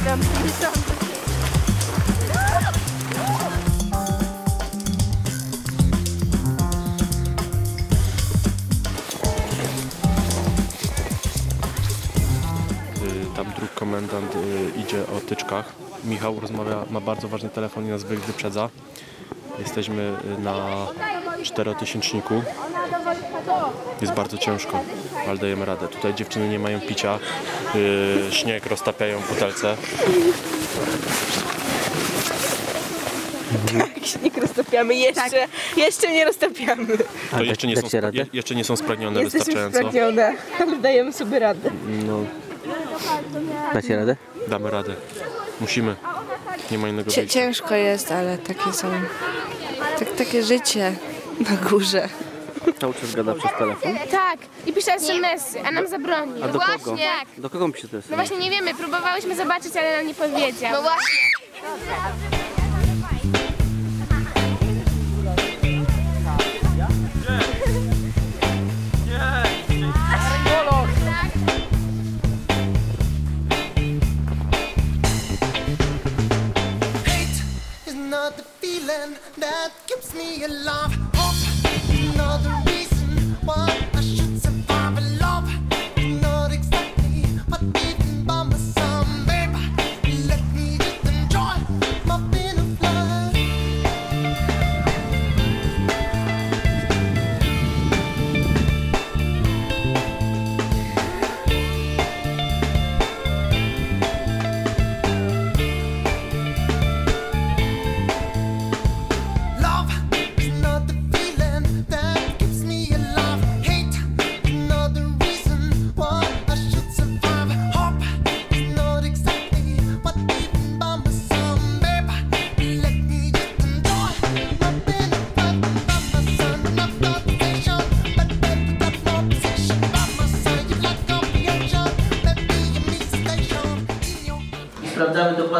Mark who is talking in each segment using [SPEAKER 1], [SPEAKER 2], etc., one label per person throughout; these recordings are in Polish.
[SPEAKER 1] Pozdrawiam.
[SPEAKER 2] Y, Tam druk komendant y, idzie o tyczkach. Michał rozmawia, ma bardzo ważny telefon i nas wy- wyprzedza. Jesteśmy y, na czterotysięczniku. Jest bardzo ciężko, ale dajemy radę. Tutaj dziewczyny nie mają picia. y, Śnieg roztapiają w butelce.
[SPEAKER 1] Śnieg roztapiamy jeszcze. Jeszcze nie roztapiamy.
[SPEAKER 2] To jeszcze nie, są,
[SPEAKER 3] dacie radę?
[SPEAKER 2] je- jeszcze nie są spragnione
[SPEAKER 1] Jesteśmy
[SPEAKER 2] wystarczająco.
[SPEAKER 1] spragnione, ale dajemy sobie radę.
[SPEAKER 2] No,
[SPEAKER 3] Dacie radę?
[SPEAKER 2] damy radę. Musimy. Nie ma innego wyjścia.
[SPEAKER 4] ciężko jest, ale takie są. Tak, takie życie na górze.
[SPEAKER 3] Cały czas gada przez telefon.
[SPEAKER 5] Tak, i pisze SMS-y, a nam zabroni.
[SPEAKER 3] A do kogo?
[SPEAKER 5] Tak.
[SPEAKER 3] Do kogo pisze teraz?
[SPEAKER 5] No właśnie nie wiemy, próbowałyśmy zobaczyć, ale nam nie powiedział. No właśnie.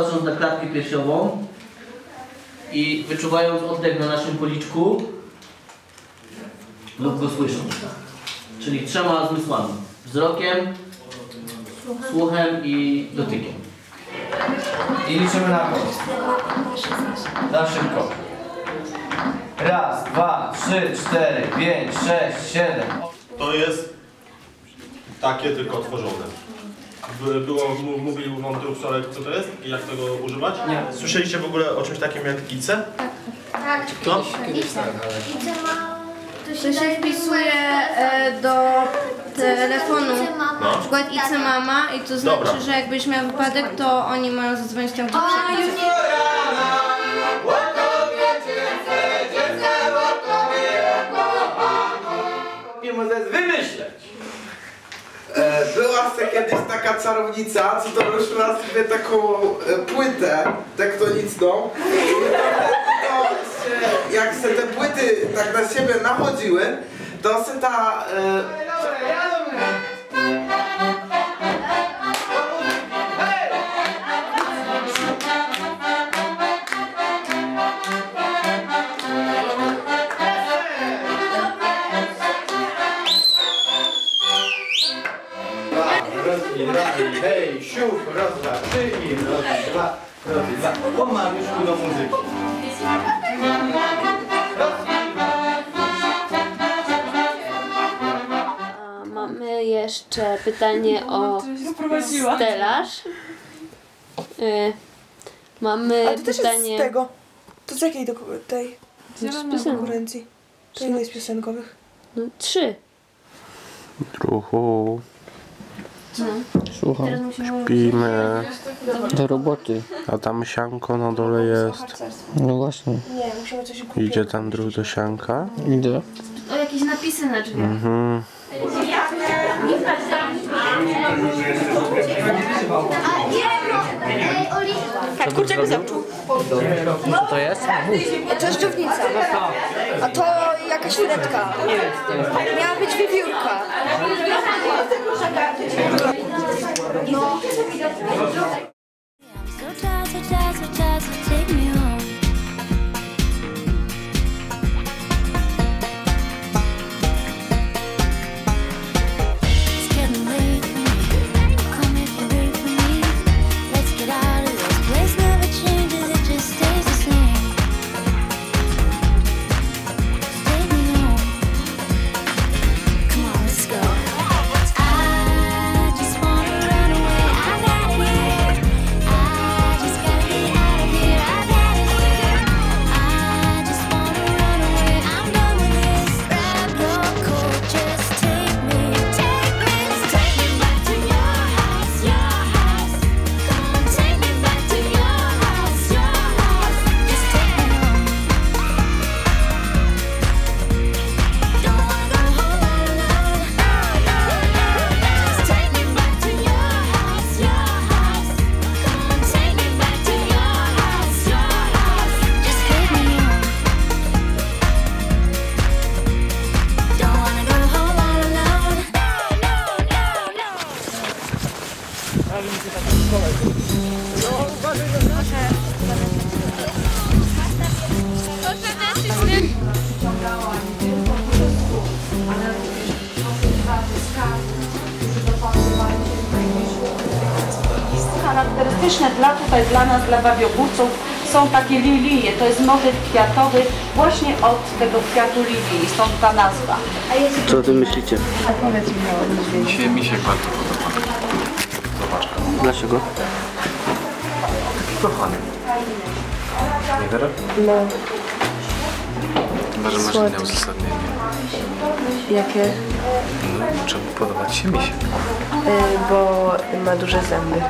[SPEAKER 6] Patrząc na klatkę piersiową i wyczuwając oddech na naszym policzku lub go słysząc. Czyli trzema zmysłami. Wzrokiem, słuchem i dotykiem.
[SPEAKER 7] I liczymy na głos. Na szybko. Raz, dwa, trzy, cztery, pięć, sześć, siedem.
[SPEAKER 8] To jest takie tylko otworzone. By- Było, mówił wam tu wczoraj co to jest i jak tego używać? Nie. Słyszeliście w ogóle o czymś takim jak ICE?
[SPEAKER 5] Tak.
[SPEAKER 8] To?
[SPEAKER 9] To się wpisuje e, do telefonu,
[SPEAKER 8] No.
[SPEAKER 9] na przykład IC mama i to znaczy,
[SPEAKER 8] Dobra.
[SPEAKER 9] że jakbyś miał wypadek, to oni mają zadzwonić tam, gdzie przekazać.
[SPEAKER 7] Nie możesz wymyśleć. E, se kiedyś taka czarownica, co to ruszyła sobie taką e, płytę tektoniczną. I to się, jak te płyty tak na siebie nachodziły, to se ta... E,
[SPEAKER 8] Rozbierali, hej, siup, rozwaczyli, rozwa, rozwa. Po Mariuszku do muzyki.
[SPEAKER 10] A Mamy jeszcze pytanie o stelaż. Y, mamy
[SPEAKER 1] A to też
[SPEAKER 10] pytanie.
[SPEAKER 1] jest z tego. To z jakiej do, tej
[SPEAKER 10] z
[SPEAKER 1] konkurencji? To jest piosenkowych?
[SPEAKER 10] No, trzy.
[SPEAKER 2] Druhu,
[SPEAKER 3] Słucham.
[SPEAKER 10] Teraz musimy
[SPEAKER 2] pijmy.
[SPEAKER 3] Do roboty.
[SPEAKER 2] A tam sianko na dole jest.
[SPEAKER 3] No właśnie.
[SPEAKER 1] Nie, musimy coś kupić.
[SPEAKER 2] Idzie tam druh do sianka.
[SPEAKER 3] Idę.
[SPEAKER 10] o jakieś napisy na drzwiach.
[SPEAKER 2] Mhm.
[SPEAKER 1] Tak, kurczak zamczu.
[SPEAKER 3] Co to jest?
[SPEAKER 1] Czaszczownica. A to jakaś fletka. Miała być wiewiórka.
[SPEAKER 9] So
[SPEAKER 11] Charakterystyczne dla tutaj, dla nas, dla wawiogórców są takie lilie, to jest motyw kwiatowy właśnie od tego kwiatu lilii, stąd ta nazwa.
[SPEAKER 3] Co o tym myślicie?
[SPEAKER 12] Mi się, mi się bardzo podoba.
[SPEAKER 3] Dlaczego?
[SPEAKER 12] Kochany. Nie wiesz?
[SPEAKER 4] No,
[SPEAKER 12] Chyba, że masz
[SPEAKER 4] Słodki.
[SPEAKER 12] inne uzasadnienie.
[SPEAKER 4] jakie?
[SPEAKER 12] No, czemu podobać się mi się?
[SPEAKER 4] Y, bo ma duże zęby.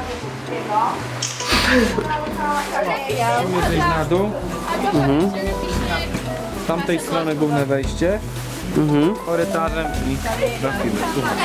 [SPEAKER 13] Zejść na dół.
[SPEAKER 3] Mhm.
[SPEAKER 13] Z tamtej strony główne wejście.
[SPEAKER 3] Mhm.
[SPEAKER 13] Korytarzem i trafimy. Słucham.